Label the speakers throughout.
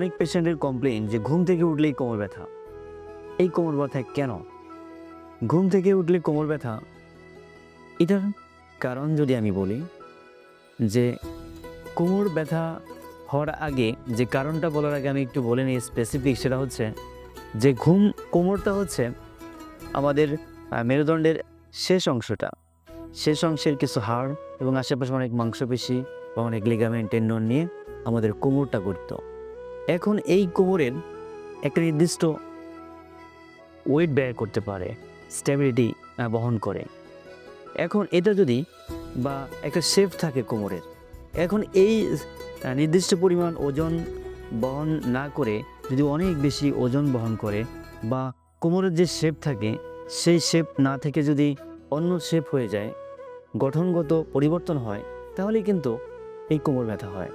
Speaker 1: অনেক পেশেন্টের কমপ্লেন যে ঘুম থেকে উঠলেই কোমর ব্যথা। এই কোমর ব্যথা কেন? ঘুম থেকে উঠলে কোমর ব্যথা? এটার কারণ যদি আমি বলি যে কোমর ব্যথা হওয়ার আগে যে কারণটা বলার আগে আমি একটু বলে নিই স্পেসিফিক সেটা হচ্ছে যে ঘুম কোমরটা হচ্ছে আমাদের মেরুদণ্ডের শেষ অংশটা। শেষ অংশের কিছু হাড় এবং আশেপাশে অনেক মাংসপেশি বা অনেক লিগামেন্ট টেন্ডন নিয়ে আমাদের কোমরটা গঠিত এখন এই কোমরের একটা নির্দিষ্ট ওয়েট ব্যয় করতে পারে স্টেবিলিটি বহন করে। এখন এটা যদি বা একটা শেপ থাকে কোমরের, এখন এই নির্দিষ্ট পরিমাণ ওজন বহন না করে যদি অনেক বেশি ওজন বহন করে বা কোমরের যে শেপ থাকে, সেই শেপ না থেকে যদি অন্য শেপ হয়ে যায়, গঠনগত পরিবর্তন হয় তাহলে কিন্তু এই কোমর ব্যথা হয়।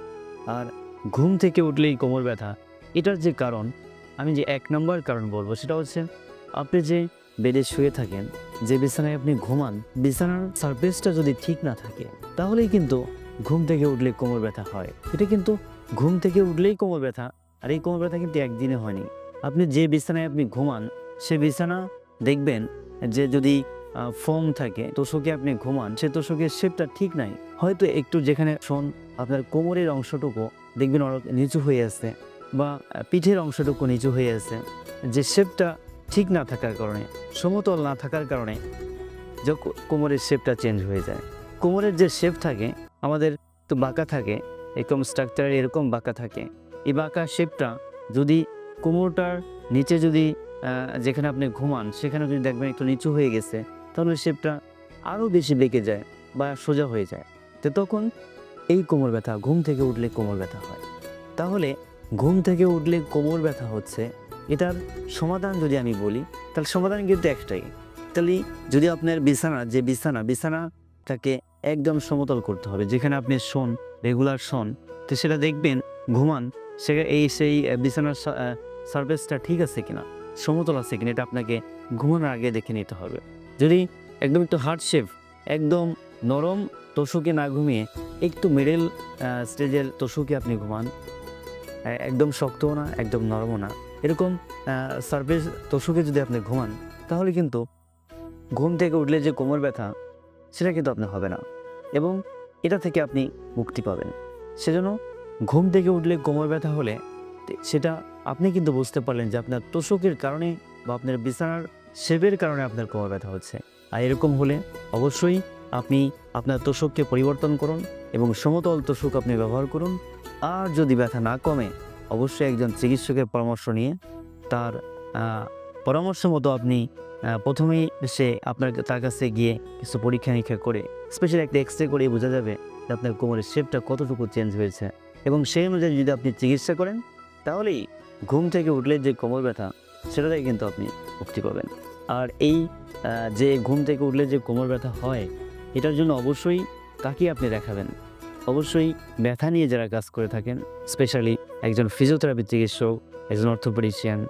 Speaker 1: আর ঘুম থেকে উঠলেই কোমর ব্যথা। এটার যে কারণ, আমি যে এক নম্বর কারণ বলব সেটা হচ্ছে, আপনি যে বেডে শুয়ে থাকেন, যে বিছানায় আপনি ঘুমান, বিছানার সারফেসটা যদি ঠিক না থাকে, তাহলেই কিন্তু ঘুম থেকে উঠলে কোমর ব্যথা হয়। এটা কিন্তু ঘুম থেকে উঠলেই কোমর ব্যথা, আর এই কোমর ব্যথা কিন্তু একদিনে হয়নি। আপনি যে বিছানায় আপনি ঘুমান, সে বিছানা দেখবেন যে যদি ফোম থাকে। তোষকে আপনি ঘুমান, সে তোষকের শেপটা ঠিক নাই। হয়তো একটু যেখানে শোন, আপনার কোমরের অংশটুকু দেখবেন অনেক নিচু হয়ে আছে বা পিঠের অংশটুকু নিচু হয়ে আছে। যে শেপটা ঠিক না থাকার কারণে, সমতল না থাকার কারণে যে কোমরের শেপটা চেঞ্জ হয়ে যায়। কোমরের যে শেপ থাকে, আমাদের তো বাঁকা থাকে, এরকম স্ট্রাকচার এরকম বাঁকা থাকে। এই বাঁকা শেপটা যদি কোমরটার নিচে যদি যেখানে আপনি ঘুমান সেখানে যদি দেখবেন একটু নিচু হয়ে গেছে তাহলে শেপটা আরও বেশি বেঁকে যায় বা সোজা হয়ে যায়। তো তখন এই কোমর ব্যথা, ঘুম থেকে উঠলে কোমর ব্যথা হয়। তাহলে ঘুম থেকে উঠলে কোমর ব্যথা হচ্ছে, এটার সমাধান যদি আমি বলি, তাহলে সমাধান কিন্তু একটাই। তাহলে যদি আপনার বিছানা, যে বিছানা, বিছানাটাকে একদম সমতল করতে হবে, যেখানে আপনি শোন, রেগুলার শোন, তো সেটা দেখবেন, ঘুমান, সে এই সেই বিছানার সার্ভিসটা ঠিক আছে কিনা? সমতল আছে কিনা? এটা আপনাকে ঘুমানোর আগে দেখে নিতে হবে। যদি একদম একটু হার্ড শেপ একদম নরম তোষকে না ঘুমিয়ে, একটু মিডল স্টেজের তোষকে আপনি ঘুমান। একদম শক্তও না, একদম নরমও না। এরকম সার্ভিস তোষকে যদি আপনি ঘুমান, তাহলে কিন্তু ঘুম থেকে উঠলে যে কোমর ব্যথা, সেটা কিন্তু আপনার হবে না এবং এটা থেকে আপনি মুক্তি পাবেন। সেজন্য ঘুম থেকে উঠলে কোমর ব্যথা হলে, সেটা আপনি কিন্তু বুঝতে পারলেন যে আপনার তোষকের কারণে বা আপনার বিছানার শেপের কারণে আপনার কোমর ব্যথা হচ্ছে। আর এরকম হলে অবশ্যই আপনি আপনার তোষককে পরিবর্তন করুন এবং সমতল তোষক আপনি ব্যবহার করুন। আর যদি ব্যথা না কমে, অবশ্যই একজন চিকিৎসকের পরামর্শ নিয়ে তার পরামর্শ মতো আপনি প্রথমেই সে আপনার তার কাছে গিয়ে কিছু পরীক্ষা নিরীক্ষা করে স্পেশালি একটা এক্স রে করে বোঝা যাবে যে আপনার কোমরের শেপটা কতটুকু চেঞ্জ হয়েছে। এবং সেই অনুযায়ী যদি আপনি চিকিৎসা করেন, তাহলেই ঘুম থেকে উঠলে যে কোমর ব্যথা সেটা থেকে কিন্তু আপনি মুক্তি পাবেন। আর এই যে ঘুম থেকে উঠলে যে কোমর ব্যথা হয়, এটার জন্য অবশ্যই কাকে আপনি দেখাবেন। অবশ্যই ব্যথা নিয়ে যারা কাজ করে থাকেন, স্পেশালি একজন ফিজিওথেরাপি চিকিৎসক, একজন অর্থোপেডিশিয়ান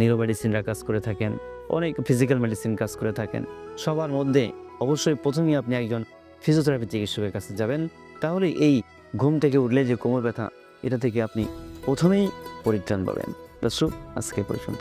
Speaker 1: নিউরো মেডিসিনরা কাজ করে থাকেন, অনেক ফিজিক্যাল মেডিসিন কাজ করে থাকেন, সবার মধ্যে অবশ্যই প্রথমেই আপনি একজন ফিজিওথেরাপি চিকিৎসকের কাছে যাবেন। তাহলে এই ঘুম থেকে উঠলে যে কোমর ব্যথা, এটা থেকে আপনি প্রথমেই পরিত্রাণ পাবেন। দর্শক, আজকে পর্যন্ত।